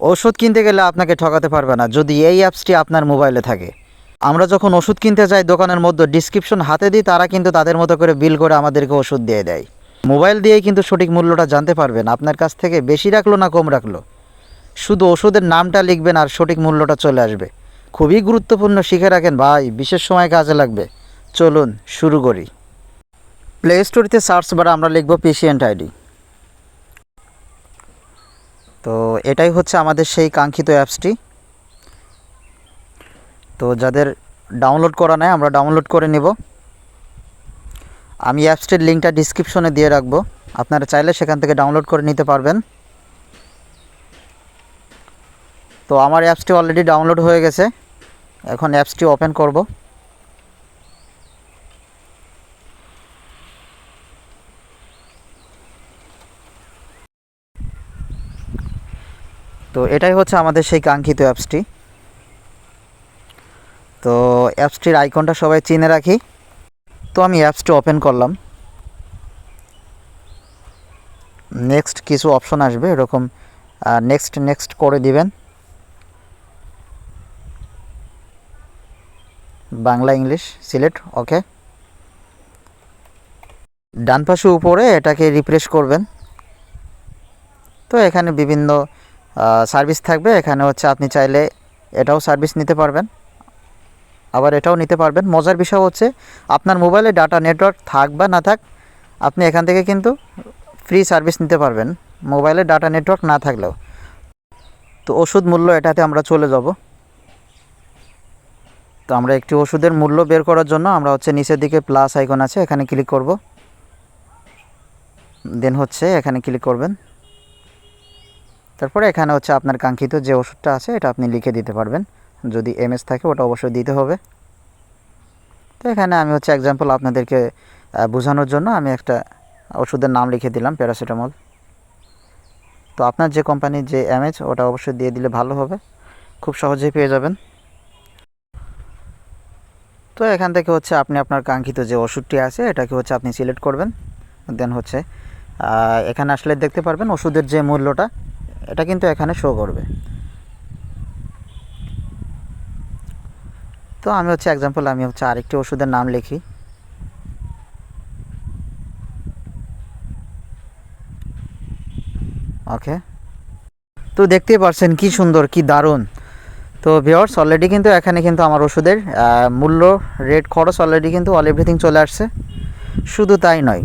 ওষুধ কিনতে গেলে আপনাকে ঠকাতে পারবে না, যদি এই অ্যাপসটি আপনার মোবাইলে থাকে। আমরা যখন ওষুধ কিনতে যাই, দোকানের মধ্যে ডিসক্রিপশন হাতে দিই, তারা কিন্তু তাদের মতো করে বিল করে আমাদেরকে ওষুধ দিয়ে দেয়। মোবাইল দিয়েই কিন্তু সঠিক মূল্যটা জানতে পারবেন, আপনার কাছ থেকে বেশি রাখল না কম রাখল? শুধু ওষুধের নামটা লিখবেন আর সঠিক মূল্যটা চলে আসবে। খুবই গুরুত্বপূর্ণ শিখে রাখেন ভাই, বিশেষ সময় কাজে লাগবে। চলুন শুরু করি। প্লে স্টোরিতে সার্চ বারে আমরা লিখব পেশেন্ট আইডি তো এটাই হচ্ছে আমাদের সেই কাঙ্ক্ষিত অ্যাপসটি। তো যাদের ডাউনলোড করা নেয় আমরা ডাউনলোড করে নেব। আমি অ্যাপসটির লিঙ্কটা ডিসক্রিপশনে দিয়ে রাখব। আপনারা চাইলে সেখান থেকে ডাউনলোড করে নিতে পারবেন। তো আমার অ্যাপসটি অলরেডি ডাউনলোড হয়ে গেছে। এখন অ্যাপসটি ওপেন করব। তো এটাই হচ্ছে আমাদের সেই কাঙ্ক্ষিত অ্যাপসটি। তো অ্যাপসটির আইকনটা সবাই চিনে রাখি। তো আমি অ্যাপসটি ওপেন করলাম। নেক্সট কিছু অপশন আসবে, এরকম নেক্সট নেক্সট করে দিবেন। Bangla, English select okay. ডান পাশে উপরে এটাকে রিফ্রেশ করবেন। তো এখানে বিভিন্ন সার্ভিস থাকবে। এখানে হচ্ছে আপনি চাইলে এটাও সার্ভিস নিতে পারবেন। আবার এটাও নিতে পারবেন। মজার বিষয় হচ্ছে আপনার মোবাইলে ডাটা নেটওয়ার্ক থাক বা না থাক, আপনি এখান থেকে কিন্তু ফ্রি সার্ভিস নিতে পারবেন। মোবাইলে ডাটা নেটওয়ার্ক না থাকলেও। তো ওষুধ মূল্য এটাতে আমরা চলে যাব। তো আমরা একটি ওষুধের মূল্য বের করার জন্য আমরা হচ্ছে নিচের দিকে প্লাস আইকন আছে, এখানে ক্লিক করব। দেন হচ্ছে এখানে ক্লিক করবেন। তারপরে এখানে হচ্ছে আপনার কাঙ্ক্ষিত যে ওষুধটা আছে, এটা আপনি লিখে দিতে পারবেন। যদি এমএস থাকে, ওটা অবশ্যই দিতে হবে। তো এখানে আমি হচ্ছে এক্সাম্পল আপনাদেরকে বোঝানোর জন্য আমি একটা ওষুধের নাম লিখে দিলাম প্যারাসিটামল তো আপনার যে কোম্পানির যে এমএচ ওটা অবশ্যই দিয়ে দিলে ভালো হবে। খুব সহজেই পেয়ে যাবেন। তো এখান থেকে হচ্ছে আপনি আপনার কাঙ্ক্ষিত যে ওষুধটি আছে, এটাকে হচ্ছে আপনি সিলেক্ট করবেন। দেন হচ্ছে এখানে আসলে দেখতে পারবেন ওষুধের যে মূল্যটা। এটা কিন্তু এখানে শো করবে। তো আমি হচ্ছে এক্সাম্পল আমি হচ্ছে আরেকটি ওষুধের নাম লিখি। ওকে তো দেখতেই পারছেন কি সুন্দর, কি দারুণ। তো ভিওর্স অলরেডি কিন্তু এখানে কিন্তু আমার ওষুধের মূল্য রেট খরচ অলরেডি কিন্তু অল এভরিথিং চলে আসছে। শুধু তাই নয়।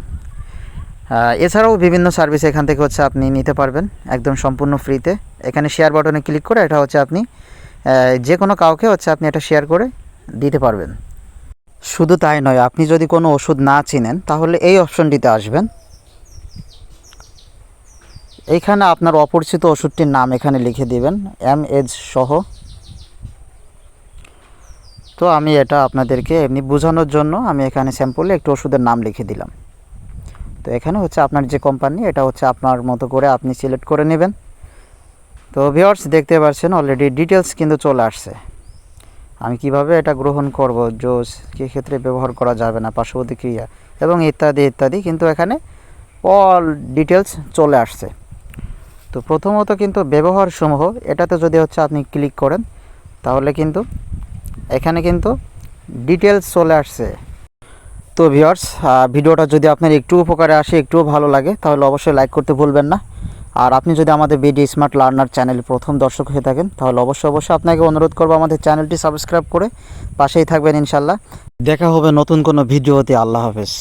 এছাড়াও বিভিন্ন সার্ভিস এখান থেকে হচ্ছে আপনি নিতে পারবেন, একদম সম্পূর্ণ ফ্রিতে এখানে শেয়ার বাটনে ক্লিক করে এটা হচ্ছে আপনি যে কোনো কাউকে হচ্ছে আপনি এটা শেয়ার করে দিতে পারবেন। শুধু তাই নয়, আপনি যদি কোনো ওষুধ না চিনেন, তাহলে এই অপশনটিতে আসবেন। এইখানে আপনার অপরিচিত ওষুধটির নাম এখানে লিখে দিবেন এম এজ সহ। তো আমি এটা আপনাদেরকে এমনি বোঝানোর জন্য আমি এখানে স্যাম্পলে একটু ওষুধের নাম লিখে দিলাম। তো এখানে হচ্ছে আপনার যে কোম্পানি এটা হচ্ছে আপনার মতো করে আপনি সিলেক্ট করে নেবেন। তো ভিওর্স দেখতে পাচ্ছেন অলরেডি ডিটেলস কিন্তু চলে আসছে। আমি কীভাবে এটা গ্রহণ করব? জোস, কী ক্ষেত্রে ব্যবহার করা যাবে না? পার্শ্ব প্রতিক্রিয়া এবং ইত্যাদি ইত্যাদি কিন্তু এখানে অল ডিটেলস চলে আসছে। তো প্রথমত কিন্তু ব্যবহার সমূহ, এটাতে যদি হচ্ছে আপনি ক্লিক করেন, তাহলে কিন্তু এখানে কিন্তু ডিটেলস চলে আসছে। তো ভিওর্স ভিডিওটা যদি আপনার একটু উপকারে আসে একটুও ভালো লাগে, তাহলে অবশ্যই লাইক করতে ভুলবেন না। আর আপনি যদি আমাদের বিডি স্মার্ট লার্নার চ্যানেল প্রথম দর্শক হয়ে থাকেন, তাহলে অবশ্যই অবশ্যই আপনাকে অনুরোধ করব আমাদের চ্যানেলটি সাবস্ক্রাইব করে পাশেই থাকবেন ইনশাল্লাহ দেখা হবে নতুন কোনো ভিডিও হতে আল্লাহ হাফেজ।